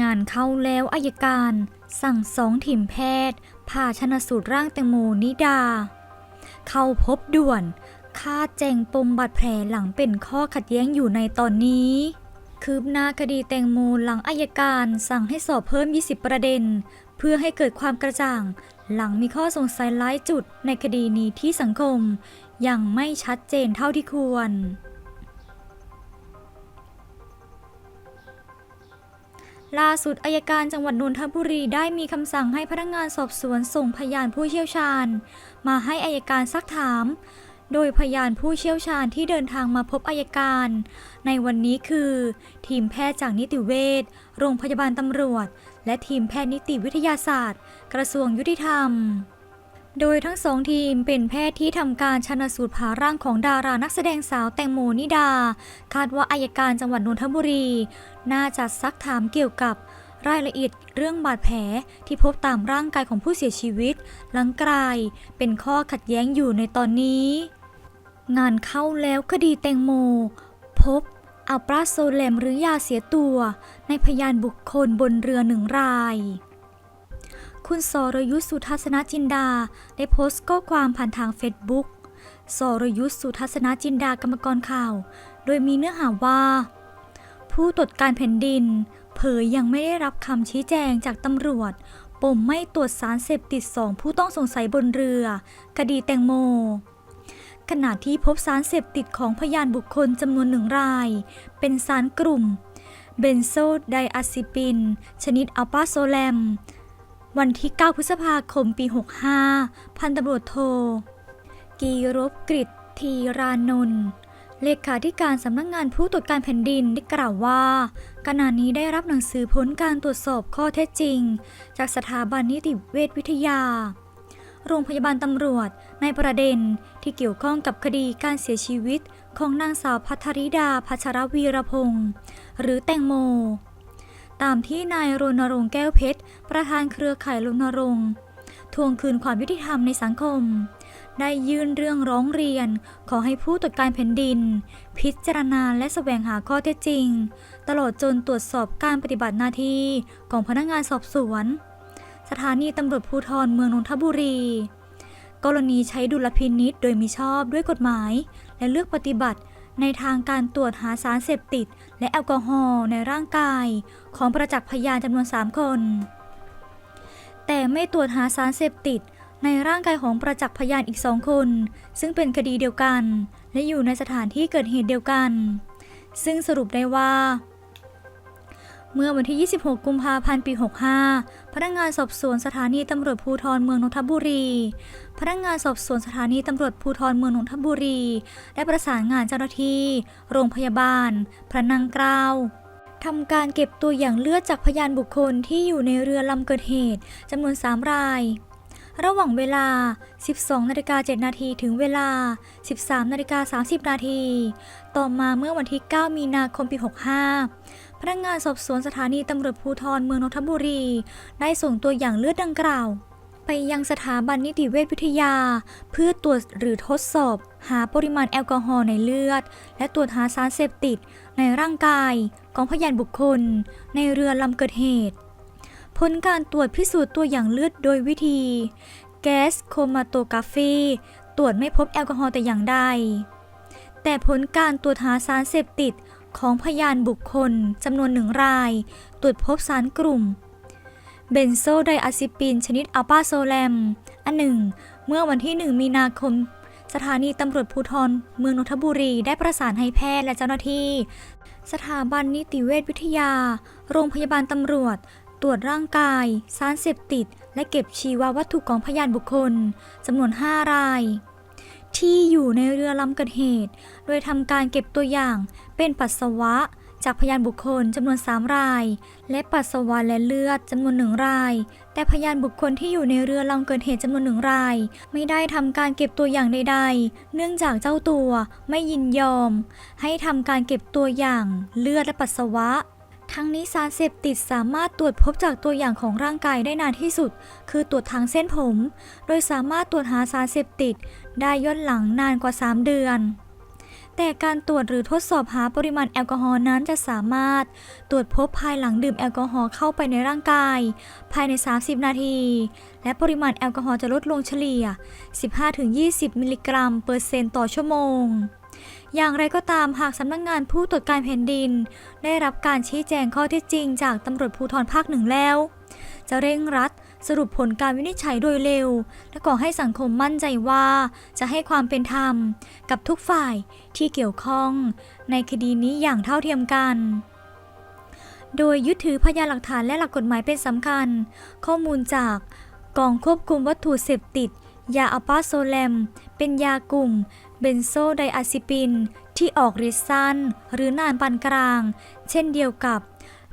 งานเข้าแล้วอายการ สั่งสองทีมแพทย์ผ่าชนสูตรร่างแตงโมนิดา เข้าพบด่วนคาดแจงปมบาดแผลหลังเป็นข้อขัดแย้งอยู่ในตอนนี้คืบหน้าคดีแตงโมหลังอายการสั่งให้สอบเพิ่ม 20 ประเด็น เพื่อให้เกิดความกระจ่าง หลังมีข้อสงสัยหลายจุดในคดีนี้ที่สังคม ยังไม่ชัดเจนเท่าที่ควร ล่าสุดอายการจังหวัดนนทบุรีได้มีคำสั่งให้พนักงานสอบสวนส่งพยานผู้เชี่ยวชาญ มาให้อายการซักถาม โดยพยานผู้เชี่ยวชาญที่เดินทางมาพบอายการ ในวันนี้คือ ทีมแพทย์จากนิติเวชโรงพยาบาลตำรวจ และทีมแพทย์นิติวิทยาศาสตร์ กระทรวงยุติธรรม โดยทั้งสองทีมเป็นแพทย์ที่ทำการชันสูตรผ่าร่างของดารานักแสดงสาวแตงโมนิดา คาดว่าอายการจังหวัดนนทบุรี น่าจะซักถามเกี่ยวกับรายละเอียดเรื่องบาดแผลที่พบตามร่างกายของผู้เสียชีวิต หลังกลายเป็นข้อขัดแย้งอยู่ในตอนนี้ งานเข้าแล้วคดีแตงโม พบอัลปราโซแลมหรือยาเสียตัว ในพยานบุคคลบนเรือหนึ่งราย คุณสรยุทธสุทัศนจินดา ได้โพสต์ข้อความผ่านทางเฟซบุ๊กสรยุทธสุทัศนจินดากรรมกรข่าว โดยมีเนื้อหาว่า ผู้ตรวจการแผ่นดิน เผยยังไม่ได้รับคำชี้แจงจากตำรวจ ปมไม่ตรวจสารเสพติดสองผู้ต้องสงสัยบนเรือ คดีแตงโม ขณะที่พบสารเสพติดของพยานบุคคลจำนวนหนึ่งราย เป็นสารกลุ่มเบนโซไดอะซิปิน ชนิดอัลปาโซแลม วันที่ 9 พฤษภาคมปี 65 พันตำรวจโท กีรบกริตทีรานนท์เลขาธิการสำนักงานผู้ตรวจการแผ่นดินได้กล่าวว่าขณะนี้ได้รับหนังสือผลการตรวจสอบข้อเท็จจริง จากสถาบันนิติเวชวิทยา โรงพยาบาลตำรวจในประเด็นที่เกี่ยวข้องกับคดีการเสียชีวิตของนางสาวพัทริดาพัชรวีรพงศ์หรือแตงโม ตามที่นายรณรงค์แก้วเพชร ประธานเครือข่ายรณรงค์ทวงคืนความยุติธรรมในสังคม ได้ยื่นเรื่องร้องเรียน ขอให้ผู้ตรวจการแผ่นดิน พิจารณาและแสวงหาข้อเท็จจริง ตลอดจนตรวจสอบการปฏิบัติหน้าที่ของพนักงานสอบสวน สถานีตำรวจภูธรเมืองนนทบุรี กรณีใช้ดุลพินิษโดยมิชอบด้วยกฎหมาย และเลือกปฏิบัติ ในทางการตรวจหาสารเสพติด และแอลกอฮอล์ในร่างกาย ของประจักษ์พยานจำนวน 3 คน แต่ไม่ตรวจหาสารเสพติด ในร่างกายของประจักษ์พยานอีกสองคน ซึ่งเป็นคดีเดียวกัน และอยู่ในสถานที่เกิดเหตุเดียวกัน ซึ่งสรุปได้ว่า เมื่อวันที่ 26 กุมภาพันธ์ ปี 65 พนักงานสอบสวนสถานีตำรวจภูธรเมืองนนทบุรี พนักงานสอบสวนสถานีตำรวจภูธรเมืองนนทบุรี ได้ประสานงานเจ้าหน้าที่ โรงพยาบาล พระนังเกล้าทำการเก็บตัวอย่างเลือดจากพยานบุคคลที่อยู่ในเรือลำเกิดเหตุจำนวน 3 ราย ระหว่างเวลา 12นาฬิกา7นาทีถึงเวลา 13นาฬิกา30นาทีต่อมาเมื่อวันที่ 9 มีนาคมปี 65 นักงานสอบสวนสถานีตำรวจภูธรเมืองนนทบุรี ได้ส่งตัวอย่างเลือดดังกล่าว ไปยังสถาบันนิติเวชวิทยา เพื่อตรวจหรือทดสอบ หาปริมาณแอลกอฮอล์ในเลือด และตรวจหาสารเสพติด ในร่างกายของพยานบุคคล ในเรือลำเกิดเหตุ ผลการตรวจพิสูจน์ตัวอย่างเลือดโดยวิธี แก๊สโคมาโตกราฟีตรวจไม่พบแอลกอฮอล์แต่อย่างใดแต่ผลการตรวจหาสารเสพติด ของพยานบุคคลจำนวนหนึ่งราย ตรวจพบสารกลุ่ม เบนโซไดอะซิปิน ชนิดอัลปาโซแลม อันหนึ่ง เมื่อวันที่ 1 มีนาคม สถานีตำรวจภูธรเมืองนนทบุรีได้ประสานให้แพทย์และเจ้าหน้าที่ สถาบันนิติเวชวิทยา โรงพยาบาลตำรวจ ตรวจร่างกาย สารเสพติด และเก็บชีววัตถุของพยานบุคคลจำนวน 5 ราย ที่อยู่ในเรือลำเกิดเหตุ โดยทำการเก็บตัวอย่างเป็นปัสสาวะจากพยานบุคคลจำนวน 3 ราย และปัสสาวะและเลือดจำนวนหนึ่งราย แต่พยานบุคคลที่อยู่ในเรือลำเกิดเหตุจำนวนหนึ่งราย ไม่ได้ทำการเก็บตัวอย่างใดๆ เนื่องจากเจ้าตัวไม่ยินยอม ให้ทำการเก็บตัวอย่างเลือดและปัสสาวะ ทั้งนี้สารเสพติดสามารถตรวจพบจากตัวอย่างของร่างกายได้นานที่สุด คือตรวจทางเส้นผม โดยสามารถตรวจหาสารเสพติด ได้ย้อนหลังนานกว่า 3 เดือน แต่การตรวจหรือทดสอบหาปริมาณแอลกอฮอล์นั้นจะสามารถตรวจพบภายหลังดื่มแอลกอฮอล์เข้าไปในร่างกาย ภายใน 30 นาที และปริมาณแอลกอฮอล์จะลดลงเฉลี่ย 15-20 มิลลิกรัมเปอร์เซ็นต์ต่อชั่วโมง อย่างไรก็ตามหากสำนักงงานผู้ตรวจการแผ่นดิน ได้รับการชี้แจงข้อเท็จจริงจากตำรวจภูธรภาคหนึ่งแล้ว จะเร่งรัดสรุปผลการวินิจฉัยโดยเร็ว และขอให้สังคมมั่นใจว่าจะให้ความเป็นธรรมกับทุกฝ่ายที่เกี่ยวข้อง ในคดีนี้อย่างเท่าเทียมกัน โดยยึดถือพยานหลักฐานและหลักกฎหมายเป็นสำคัญ ข้อมูลจากกองควบคุมวัตถุเสพติด ยาอัลปาโซแลม เป็นยากลุ่ม เบนโซไดอะซิปิน ที่ออกฤทธิ์สั้น หรือนานปานกลาง เช่นเดียวกับ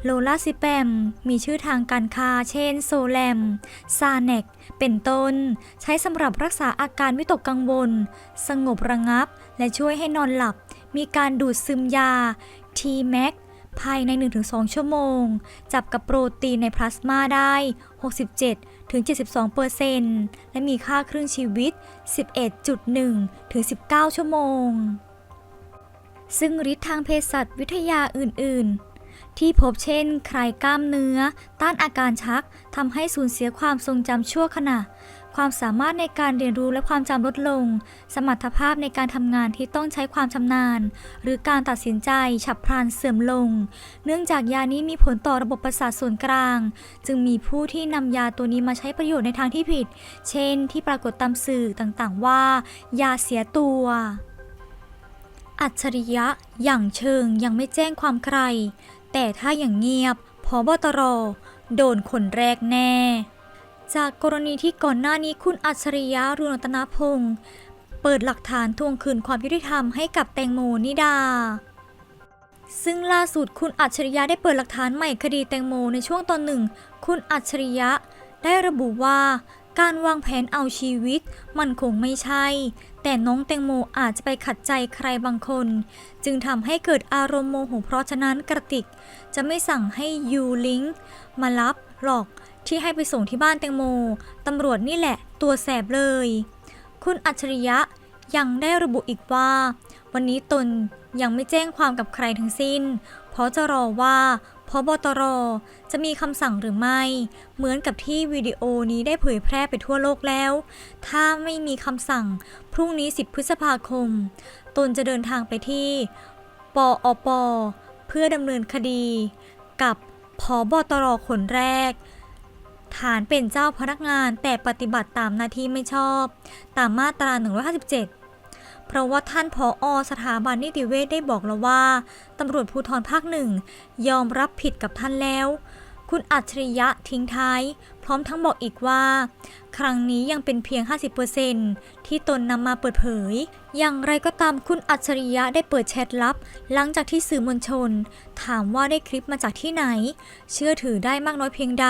โลลาซิแปม มีชื่อทางการค้าเช่นโซแลม ซาเนก เป็นต้น ใช้สำหรับรักษาอาการวิตกกังวล สงบระงับ และช่วยให้นอนหลับ มีการดูดซึมยา ทีแม็กภายใน 1-2 ชั่วโมง จับกับโปรตีนในพลาสมาได้ 67 ถึง 72%และมีค่าครึ่งชีวิต 11.1 ถึง 19 ชั่วโมง ซึ่งฤทธิ์ทางเภสัชวิทยาอื่น ๆ ที่พบเช่นครกล้ามเนื้อ ต้านอาการชักทำให้สูญเสียความทรงจำชั่วขณะ ความสามารถในการเรียนรู้และความจำลดลง สมรรถภาพในการทำงานที่ต้องใช้ความชำนาญ หรือการตัดสินใจฉับพลันเสื่อมลง เนื่องจากยานี้มีผลต่อระบบประสาทส่วนกลาง จึงมีผู้ที่นำยาตัวนี้มาใช้ประโยชน์ในทางที่ผิด เช่น ที่ปรากฏตามสื่อต่างๆ ว่า ยาเสียตัว อัจฉริยะ อย่างเชิงยังไม่แจ้งความใคร แต่ถ้าอย่างเงียบพอบตรโดนคนแรกแน่ จากกรณีที่ก่อนหน้านี้คุณอัจฉริยะรืองรัตนพงศ์เปิดหลักฐานทวงคืนความยุติธรรมให้กับแตงโมนิดา ซึ่งล่าสุดคุณอัจฉริยะได้เปิดหลักฐานใหม่คดีแตงโมในช่วงตอนหนึ่ง คุณอัจฉริยะได้ระบุว่าการวางแผนเอาชีวิต มันคงไม่ใช่ แต่น้องแตงโมอาจจะไปขัดใจใครบางคน จึงทำให้เกิดอารมณ์โมโหเพราะฉะนั้นกระติก จะไม่สั่งให้ยูลิงมารับหรอก ที่ให้ไปส่งที่บ้านแตงโม ตำรวจนี่แหละตัวแสบเลย คุณอัจฉริยะยังได้ระบุอีกว่า วันนี้ตนยังไม่แจ้งความกับใครทั้งสิ้น เพราะจะรอว่าพบตรจะมีคำสั่งหรือไม่ เหมือนกับที่วิดีโอนี้ได้เผยแพร่ไปทั่วโลกแล้ว ถ้าไม่มีคำสั่ง พรุ่งนี้ 10 พฤษภาคม ตนจะเดินทางไปที่ ปอป เพื่อดำเนินคดี กับพบตรคนแรก ฐานเป็นเจ้าพนักงานแต่ปฏิบัติตามหน้าที่ไม่ชอบ ตามมาตรา 157 เพราะว่าท่านผออสถาบันนิติเวชได้บอกแล้วว่าตำรวจภูธรภาคหนึ่งยอมรับผิดกับท่านแล้ว คุณอัจฉริยะทิ้งท้ายพร้อมทั้งบอกอีกว่า ครั้งนี้ยังเป็นเพียง 50%ที่ตนนำมาเปิดเผย อย่างไรก็ตามคุณอัจฉริยะได้เปิดแชทลับ หลังจากที่สื่อมวลชน ถามว่าได้คลิปมาจากที่ไหน เชื่อถือได้มากน้อยเพียงใด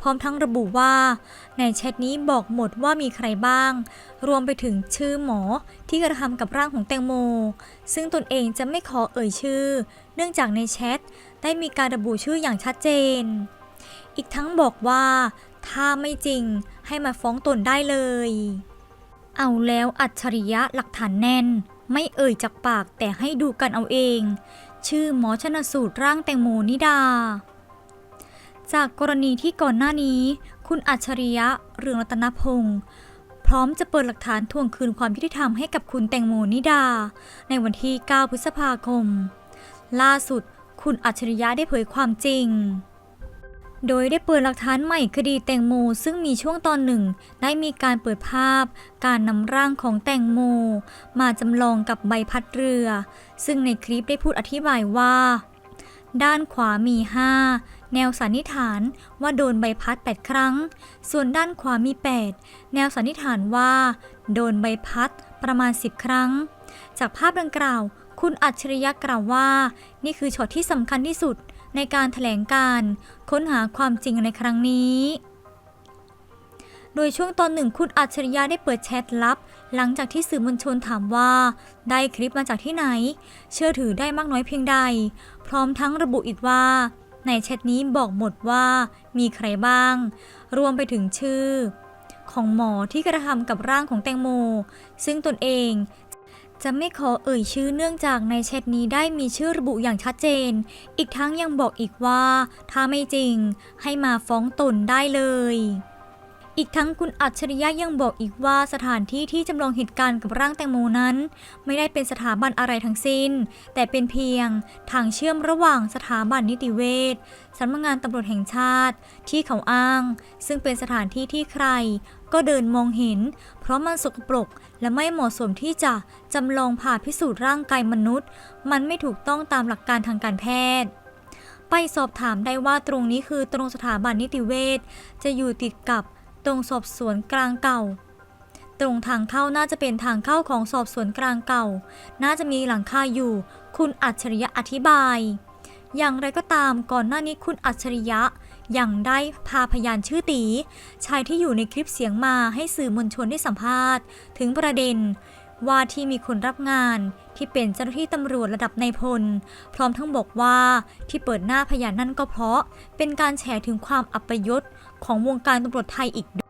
พร้อมทั้งระบุว่า ในแชทนี้บอกหมดว่ามีใครบ้าง รวมไปถึงชื่อหมอที่กระทำกับร่างของแตงโม ซึ่งตนเองจะไม่ขอเอ่ยชื่อ เนื่องจากในแชทได้มีการระบุชื่ออย่างชัดเจน อีกทั้งบอกว่า ถ้าไม่จริงให้มาฟ้องตนได้เลย เอาแล้วอัจฉริยะหลักฐานแน่น ไม่เอ่ยจากปากแต่ให้ดูกันเอาเอง ชื่อหมอชนสูตรร่างแตงโมนิดา จากกรณีที่ก่อนหน้านี้ คุณอัจฉริยะเรืองรัตนพงศ์พร้อมจะเปิดหลักฐานทวงคืนความยุติธรรมให้กับคุณแตงโมนิดา ในวันที่ 9 พฤษภาคม ล่าสุด คุณอัจฉริยะได้เผยความจริง โดยได้เปิดหลักฐานใหม่คดีแตงโมซึ่งมีช่วงตอนหนึ่ง ได้มีการเปิดภาพ การนำร่างของแตงโม มาจำลองกับใบพัดเรือ ซึ่งในคลิปได้พูดอธิบายว่า ด้านขวามี 5 แนวสันนิษฐานว่าโดนใบพัด 8 ครั้ง ส่วนด้านขวามี 8 แนวสันนิษฐานว่า โดนใบพัดประมาณ 10 ครั้ง จากภาพดังกล่าว คุณอัจฉริยะกล่าวว่า นี่คือช็อตที่สำคัญที่สุด ในการถแถลงการค้นหาความจริงในครั้งนี้ โดยช่วงตอนหนึ่งคุณอัจฉริยะได้เปิดแชทลับ หลังจากที่สื่อมวลชนถามว่า ได้คลิปมาจากที่ไหน เชื่อถือได้มากน้อยเพียงใด พร้อมทั้งระบุอีกว่า ในแชทนี้บอกหมดว่ามีใครบ้าง รวมไปถึงชื่อของหมอที่กระทำกับร่างของแตงโม ซึ่งตนเอง จะไม่ขอเอ่ยชื่อเนื่องจากในแชทนี้ได้มีชื่อระบุอย่างชัดเจน อีกทั้งยังบอกอีกว่า ถ้าไม่จริงให้มาฟ้องตนได้เลย อีกทั้งคุณอัจฉริยะยังบอกอีกว่าสถานที่ที่จำลองเหตุการณ์กับร่างแตงโมนั้น ไม่ได้เป็นสถาบันอะไรทั้งสิ้น แต่เป็นเพียงทางเชื่อมระหว่างสถาบันนิติเวชสำนักงานตำรวจแห่งชาติ ที่เขาอ้าง ซึ่งเป็นสถานที่ที่ใคร ก็เดินมองเห็น เพราะมันสกปรกและไม่เหมาะสมที่จะจำลองผ่าพิสูจน์ร่างกายมนุษย์ มันไม่ถูกต้องตามหลักการทางการแพทย์ไปสอบถามได้ว่าตรงนี้คือตรงสถาบันนิติเวชจะอยู่ติดกับ ตรงสอบสวนกลางเก่า ตรงทางเข้าน่าจะเป็นทางเข้าของสอบสวนกลางเก่า น่าจะมีหลังคาอยู่ คุณอัจฉริยะอธิบาย อย่างไรก็ตามก่อนหน้านี้คุณอัจฉริยะยังได้พาพยานชื่อตีชายที่อยู่ในคลิปเสียงมาให้สื่อมวลชนได้สัมภาษณ์ ถึงประเด็นว่าที่มีคนรับงานที่เป็นเจ้าหน้าที่ตำรวจระดับนายพล พร้อมทั้งบอกว่าที่เปิดหน้าพยานนั่นก็เพราะ เป็นการแฉถึงความอัปยศ ของวงการตำรวจไทยอีกด้วย